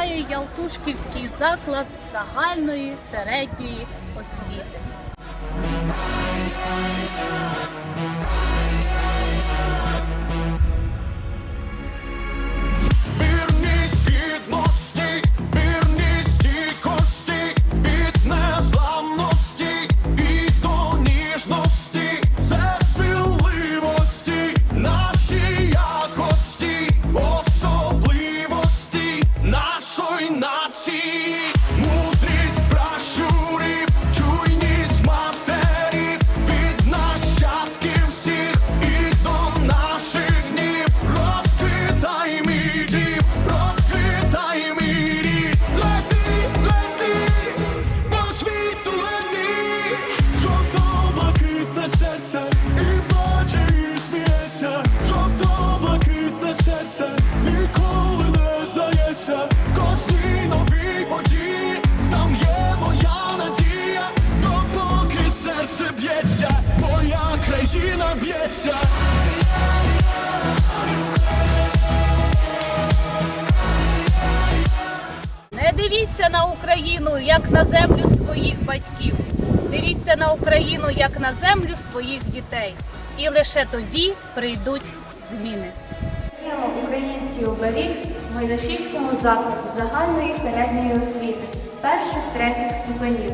зустрічає Ялтушківський заклад загальної середньої освіти. Б'ється. Не дивіться на Україну як на землю своїх батьків. Дивіться на Україну як на землю своїх дітей. І лише тоді прийдуть зміни. Український оберіг в Майдашівському закладі загальної середньої освіти перших третіх ступенів.